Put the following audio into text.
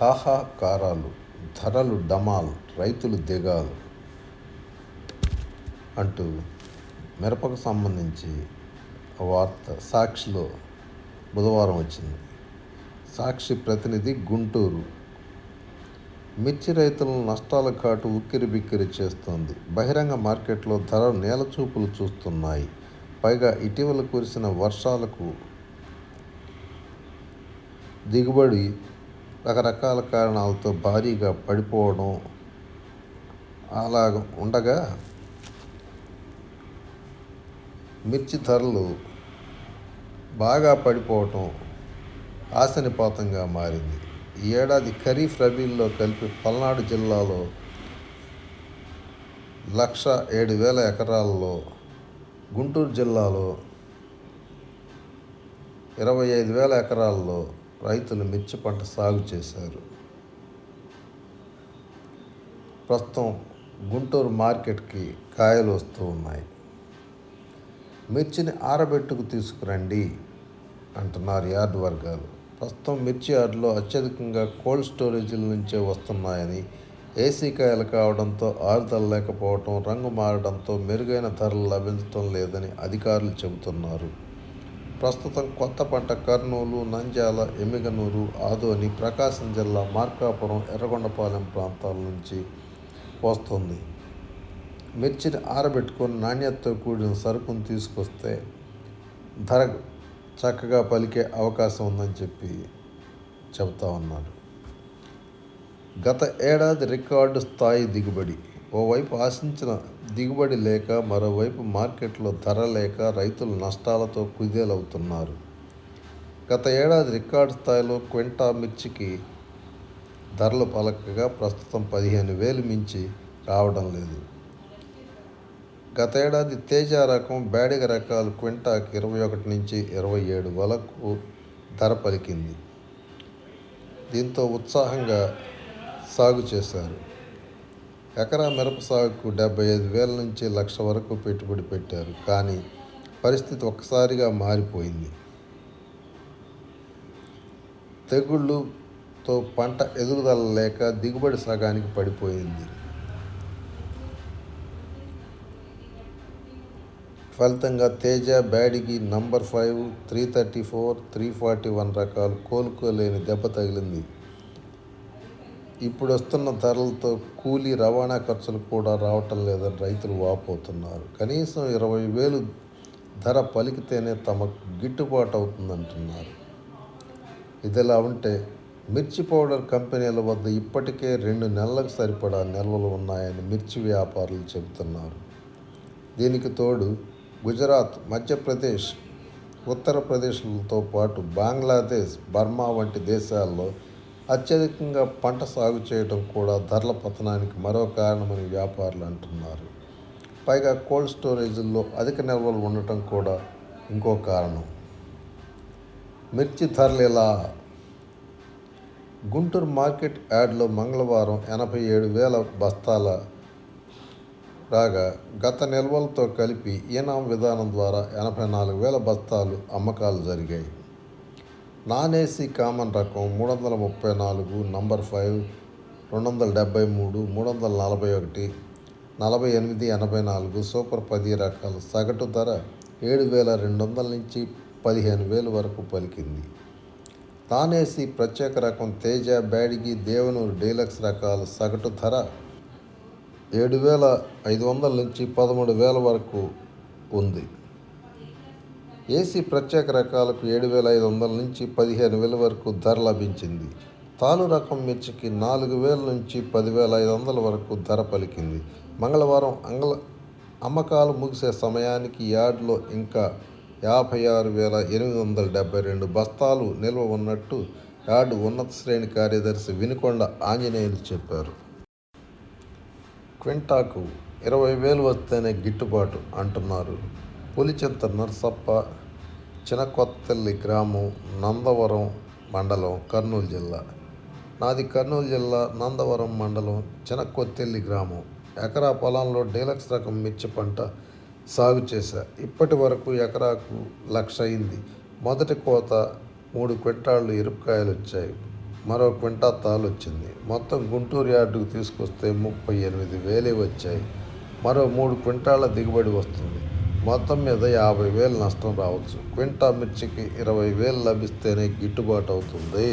హాహాకారాలు ధరలు డమాల్ రైతులు దిగాలు అంటూ మిరపకు సంబంధించి వార్త సాక్షిలో బుధవారం వచ్చింది. సాక్షి ప్రతినిధి గుంటూరు. మిర్చి రైతులను నష్టాల కాటు ఉక్కిరి బిక్కిరి చేస్తోంది. బహిరంగ మార్కెట్లో ధర నేలచూపులు చూస్తున్నాయి. పైగా ఇటీవల కురిసిన వర్షాలకు దిగుబడి రకరకాల కారణాలతో భారీగా పడిపోవడం అలా ఉండగా మిర్చి ధరలు బాగా పడిపోవటం ఆశనిపాతంగా మారింది. ఈ ఏడాది ఖరీఫ్ రబీల్లో కలిపి పల్నాడు జిల్లాలో లక్ష ఏడు వేల ఎకరాల్లో గుంటూరు జిల్లాలో ఇరవై ఐదు వేల ఎకరాల్లో రైతులు మిర్చి పంట సాగు చేశారు. ప్రస్తుతం గుంటూరు మార్కెట్కి కాయలు వస్తూ ఉన్నాయి. మిర్చిని ఆరబెట్టుకు తీసుకురండి అంటున్నారు యార్డ్ వర్గాలు. ప్రస్తుతం మిర్చి యార్డులో అత్యధికంగా కోల్డ్ స్టోరేజీల నుంచే వస్తున్నాయని ఏసీ కాయలు కావడంతో ఆరుదల లేకపోవడం రంగు మారడంతో మెరుగైన ధరలు లభించడం లేదని అధికారులు చెబుతున్నారు. ప్రస్తుతం కొత్త పంట కర్నూలు నంద్యాల ఎమ్మిగనూరు ఆదోని ప్రకాశం జిల్లా మార్కాపురం ఎర్రగొండపాలెం ప్రాంతాల నుంచి వస్తుంది. మిర్చిని ఆరబెట్టుకొని నాణ్యతతో కూడిన సరుకును తీసుకొస్తే ధర చక్కగా పలికే అవకాశం ఉందని చెప్పి చెబుతా ఉన్నారు గత ఏడాది రికార్డు స్థాయి దిగుబడి ఓవైపు ఆశించిన దిగుబడి లేక మరోవైపు మార్కెట్లో ధర లేక రైతులు నష్టాలతో కుదేలవుతున్నారు. గత ఏడాది రికార్డు స్థాయిలో క్వింటా మిర్చికి ధరలు పలకగా ప్రస్తుతం పదిహేను వేలు మించి రావడం లేదు. గత ఏడాది తేజ రకం బేడిగ రకాలు క్వింటాకి ఇరవై ఒకటి నుంచి ఇరవై ఏడు వరకు ధర పలికింది. దీంతో ఉత్సాహంగా సాగు చేశారు. ఎకరా మిరప సాగుకు డెబ్బై ఐదు వేల నుంచి లక్ష వరకు పెట్టుబడి పెట్టారు. కానీ పరిస్థితి ఒక్కసారిగా మారిపోయింది. తెగుళ్ళుతో పంట ఎదుగుదల లేక దిగుబడి సగానికి పడిపోయింది. ఫలితంగా Teja బ్యాడికి number five three thirty four three forty one రకాలు కోలుకోలేని దెబ్బ తగిలింది. ఇప్పుడు వస్తున్న ధరలతో కూలీ రవాణా ఖర్చులు కూడా రావటం లేదని రైతులు వాపోతున్నారు. కనీసం ఇరవై వేలు ధర పలికితేనే తమకు గిట్టుబాటు అవుతుందంటున్నారు. ఇదిలా ఉంటే మిర్చి పౌడర్ కంపెనీల వద్ద ఇప్పటికే రెండు నెలలకు సరిపడా నిల్వలు ఉన్నాయని మిర్చి వ్యాపారులు చెబుతున్నారు. దీనికి తోడు గుజరాత్ మధ్యప్రదేశ్ ఉత్తరప్రదేశ్లతో పాటు బంగ్లాదేశ్ బర్మా వంటి దేశాల్లో అత్యధికంగా పంట సాగు చేయడం కూడా ధరల పతనానికి మరో కారణమని వ్యాపారులు అంటున్నారు. పైగా కోల్డ్ స్టోరేజీల్లో అధిక నిల్వలు ఉండటం కూడా ఇంకో కారణం. మిర్చి ధరలు ఇలా గుంటూరు మార్కెట్ యార్డ్లో మంగళవారం ఎనభై ఏడు వేల బస్తాల రాగా గత నిల్వలతో కలిపి ఈనాం విధానం ద్వారా ఎనభై నాలుగు వేల బస్తాలు అమ్మకాలు జరిగాయి. నాన్ ఏసీ కామన్ రకం మూడు వందల ముప్పై నాలుగు నంబర్ ఫైవ్ రెండు వందల డెబ్బై మూడు మూడు వందల నలభై ఒకటి నలభై ఎనిమిది ఎనభై నాలుగు సూపర్ పది రకాల సగటు ధర ఏడు వేల రెండు వందల నుంచి పదిహేను వేలు వరకు పలికింది. నాన్ ఏసీ ప్రత్యేక రకం తేజ బ్యాడిగి దేవనూరు డీలక్స్ రకాల సగటు ధర ఏడు వేల ఐదు వందల నుంచి పదమూడు వేల వరకు ఉంది. ఏసీ ప్రత్యేక రకాలకు ఏడు వేల ఐదు వందల నుంచి పదిహేను వేల వరకు ధర లభించింది. తాలు రకం మిర్చికి నాలుగు వేల నుంచి పదివేల ఐదు వందల వరకు ధర పలికింది. మంగళవారం అంగళ అమ్మకాలు ముగిసే సమయానికి యార్డ్లో ఇంకా యాభై ఆరు వేల ఎనిమిది వందల డెబ్బై రెండు బస్తాలు నిల్వ ఉన్నట్టు యార్డు ఉన్నత శ్రేణి కార్యదర్శి వినుకొండ ఆంజనేయులు చెప్పారు. క్వింటాకు ఇరవై వేలు వస్తేనే గిట్టుబాటు అంటున్నారు. పులిచింత నర్సప్ప చినకొత్తల్లి గ్రామం నందవరం మండలం కర్నూలు జిల్లా. నాది కర్నూలు జిల్లా నందవరం మండలం చినకొత్తెల్లి గ్రామం. ఎకరా పొలంలో డీలక్స్ రకం మిర్చి పంట సాగు చేశా. ఇప్పటి వరకు ఎకరాకు లక్ష అయింది. మొదటి కోత మూడు క్వింటాళ్ళు ఎరుపుకాయలు వచ్చాయి మరో క్వింటా తాలు వచ్చింది మొత్తం గుంటూరు యార్డుకు తీసుకొస్తే ముప్పై ఎనిమిది వేలే వచ్చాయి. మరో మూడు క్వింటాల దిగుబడి వస్తుంది. మొత్తం మీద యాభై వేలు నష్టం రావచ్చు. క్వింటా మిర్చికి ఇరవై వేలు లభిస్తేనే గిట్టుబాటు అవుతుంది.